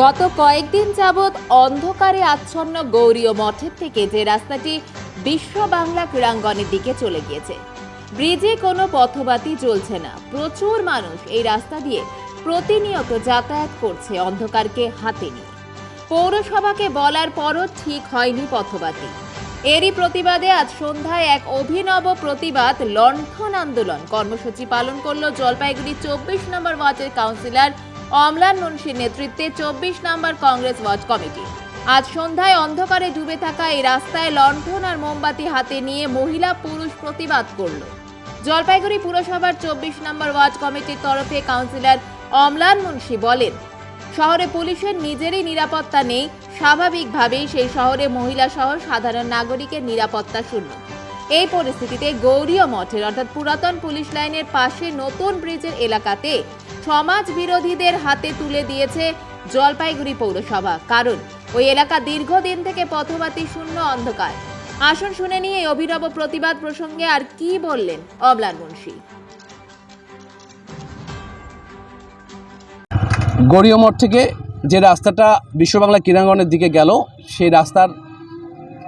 গত কয়েকদিন যাবৎ অন্ধকারে আচ্ছন্ন গৌরীয় মঠের থেকে যে রাস্তাটি বিশ্ব বাংলা ক্রীড়াঙ্গনের দিকে চলে গিয়েছে, ব্রিজে কোনো পথবাতি চলছে না। প্রচুর মানুষ এই রাস্তা দিয়ে প্রতিনিয়ত যাতায়াত করছে অন্ধকারকে হাতে নিয়ে। পৌরসভাকে বলার পরও ঠিক হয়নি পথবাতি। এরই প্রতিবাদে আজ সন্ধ্যায় এক অভিনব প্রতিবাদ লণ্ঠন আন্দোলন কর্মসূচি পালন করল জলপাইগুড়ি চব্বিশ নম্বর ওয়ার্ডের কাউন্সিলর অমলান মুন্সির নেতৃত্বে চব্বিশ নম্বর কংগ্রেস ওয়ার্ড কমিটি। আজ সন্ধ্যায় অন্ধকারে ডুবে থাকা এই রাস্তায় লণ্ঠন আর মোমবাতি হাতে নিয়ে মহিলা পুরুষ প্রতিবাদ করল। জলপাইগুড়ি পুরসভার চব্বিশ নম্বর ওয়ার্ড কমিটির তরফে কাউন্সিলর অমলান মুন্সি বলেন, শহরে পুলিশের নিজেরই নিরাপত্তা নেই। স্বাভাবিকভাবেই সেই শহরে মহিলা সহ সাধারণ নাগরিকের নিরাপত্তা শূন্য। এই পরিস্থিতিতে গৌরীয় মঠের, অর্থাৎ পুরাতন পুলিশ লাইনের পাশে নতুন ব্রিজের এলাকাতে সমাজ বিরোধীদের হাতে তুলে দিয়েছে জলপাইগুড়ি পৌরসভা। কারণ, ওই এলাকা দীর্ঘদিন থেকে পথবাতি শূন্য অন্ধকার। আসন শুনে নিয়ে অভিনব প্রতিবাদ প্রসঙ্গে আর কি বললেন অবলান মুন্সী। গড়িয়া মোড় থেকে যে রাস্তাটা বিশ্ববাংলা ক্রীড়াঙ্গনের দিকে গেল, সেই রাস্তার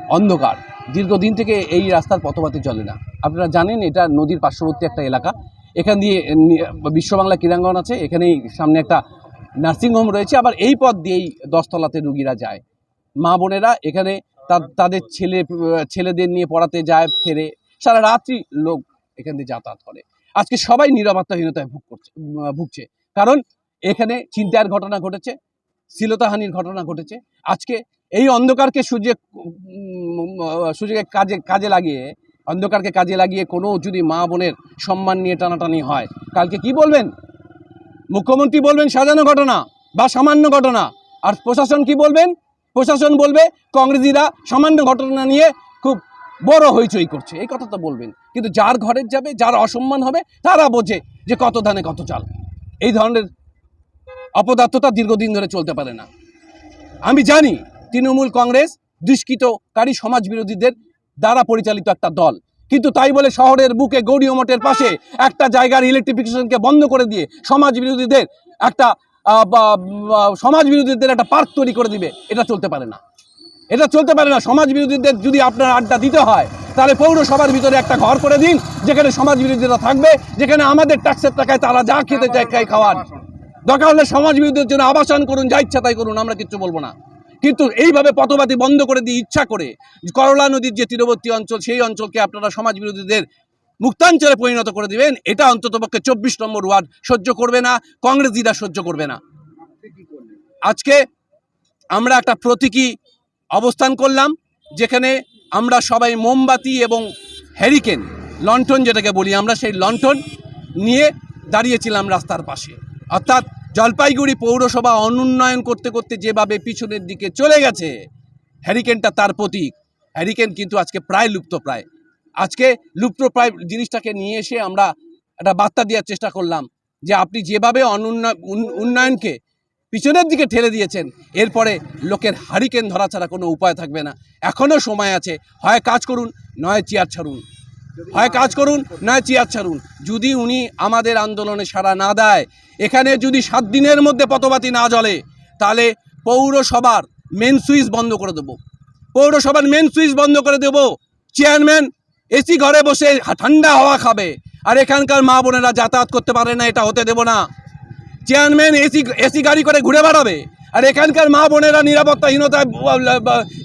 অন্ধকার। দীর্ঘদিন থেকে এই রাস্তার পথবাতি চলে না। আপনারা জানেন এটা নদীর পার্শ্ববর্তী একটা এলাকা। এখান দিয়ে বিশ্ববাংলা ক্রীড়াঙ্গন আছে এখানেই সামনে একটা নার্সিংহোম রয়েছে আবার এই পথ দিয়েই দশতলাতে রুগীরা যায়। মা বোনেরা এখানে তাদের ছেলে ছেলেদের নিয়ে পড়াতে যায় ফেরে। সারা রাত্রি লোক এখান দিয়ে যাতায়াত করে। আজকে সবাই নিরাপত্তাহীনতায় ভুগ করছে ভুগছে। কারণ এখানে চিন্তার ঘটনা ঘটেছে শ্লীলতাহানির ঘটনা ঘটেছে। আজকে এই অন্ধকারকে উম, সুযোগে কাজে কাজে লাগিয়ে অন্ধকারকে কাজে লাগিয়ে কোনো যদি মা বোনের সম্মান নিয়ে টানাটানি হয়, কালকে কি বলবেন? মুখ্যমন্ত্রী বলবেন সাজানো ঘটনা বা সামান্য ঘটনা। আর প্রশাসন কি বলবেন? প্রশাসন বলবে কংগ্রেসিরা সামান্য ঘটনা নিয়ে খুব বড় হইচই করছে। এই কথা তো বলবেন। কিন্তু যার ঘরের যাবে, যার অসম্মান হবে, তারা বোঝে যে কত ধানে কত চাল। এই ধরনের অপদার্থতা দীর্ঘদিন ধরে চলতে পারে না। আমি জানি তৃণমূল কংগ্রেস, দুষ্কৃতকারী সমাজ বিরোধীদের দ্বারা পরিচালিত একটা দল। কিন্তু তাই বলে শহরের বুকে গৌরীয় মঠের পাশে একটা জায়গার ইলেকট্রিফিকেশনকে বন্ধ করে দিয়ে সমাজ বিরোধীদের একটা সমাজ বিরোধীদের একটা পার্ক তৈরি করে দিবে, এটা চলতে পারে না। এটা চলতে পারে না। সমাজ বিরোধীদের যদি আপনার আড্ডা দিতে হয়, তাহলে পৌরসভার ভিতরে একটা ঘর করে দিন, যেখানে সমাজ বিরোধীরা থাকবে, যেখানে আমাদের ট্যাক্সের টাকায় তারা যা খেতে চায় খাওয়ান। দরকার হলে সমাজ বিরোধীদের জন্য আবাসন করুন, যা ইচ্ছা তাই করুন, আমরা কিচ্ছু বলব না। কিন্তু এইভাবে পথবাতি বন্ধ করে দিয়ে ইচ্ছা করে করলা নদীর যে তীরবর্তী অঞ্চল, সেই অঞ্চলকে আপনারা সমাজ বিরোধীদের মুক্তাঞ্চলে পরিণত করে দিবেন, এটা অন্ততপক্ষে চব্বিশ নম্বর ওয়ার্ড সহ্য করবে না, কংগ্রেসিরা সহ্য করবে না। আজকে আমরা একটা প্রতীকী অবস্থান করলাম, যেখানে আমরা সবাই মোমবাতি এবং হ্যারিকেন লন্ঠন যেটাকে বলি আমরা, সেই লন্ঠন নিয়ে দাঁড়িয়েছিলাম রাস্তার পাশে। অর্থাৎ জলপাইগুড়ি পৌরসভা অনুন্নয়ন করতে করতে যেভাবে পিছনের দিকে চলে গেছে হ্যারিকেনটা তার প্রতীক। হ্যারিকেন কিন্তু আজকে প্রায় লুপ্ত প্রায়। আজকে লুপ্ত প্রায় জিনিসটাকে নিয়ে এসে আমরা একটা বার্তা দেওয়ার চেষ্টা করলাম যে আপনি যেভাবে অনুন্নয় উন্নয়নকে পিছনের দিকে ঠেলে দিয়েছেন, এরপরে লোকের হারিকেন ধরা ছাড়া কোনো উপায় থাকবে না। এখনও সময় আছে, হয় কাজ করুন, নয় চেয়ার ছাড়ুন। হয় কাজ করুন, নয় চেয়ার ছাড়ুন। যদি উনি আমাদের আন্দোলনে সাড়া না দেয়, এখানে যদি সাত দিনের মধ্যে পতবাতি না জ্বলে, তাহলে পৌরসভার মেন সুইচ বন্ধ করে দেবো। পৌরসভার মেন সুইচ বন্ধ করে দেবো। চেয়ারম্যান এসি ঘরে বসে ঠান্ডা হাওয়া খাবে। আর এখানকার মা বোনেরা যাতায়াত করতে পারে না, এটা হতে দেবো না। চেয়ারম্যান এসি এসি গাড়ি করে ঘুরে বেড়াবে। আর এখানকার মা বোনেরা নিরাপত্তাহীনতায়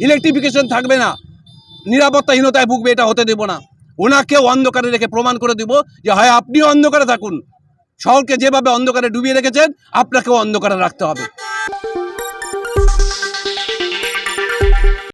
ইলেকট্রিফিকেশন থাকবে না। নিরাপত্তাহীনতায় ভুগবে, এটা হতে দেব না। ওনাকেও অন্ধকারে রেখে প্রমাণ করে দিব যে, হয়, আপনিও অন্ধকারে থাকুন। শহরকে যেভাবে অন্ধকারে ডুবিয়ে রেখেছেন, আপনাকেও অন্ধকারে রাখতে হবে।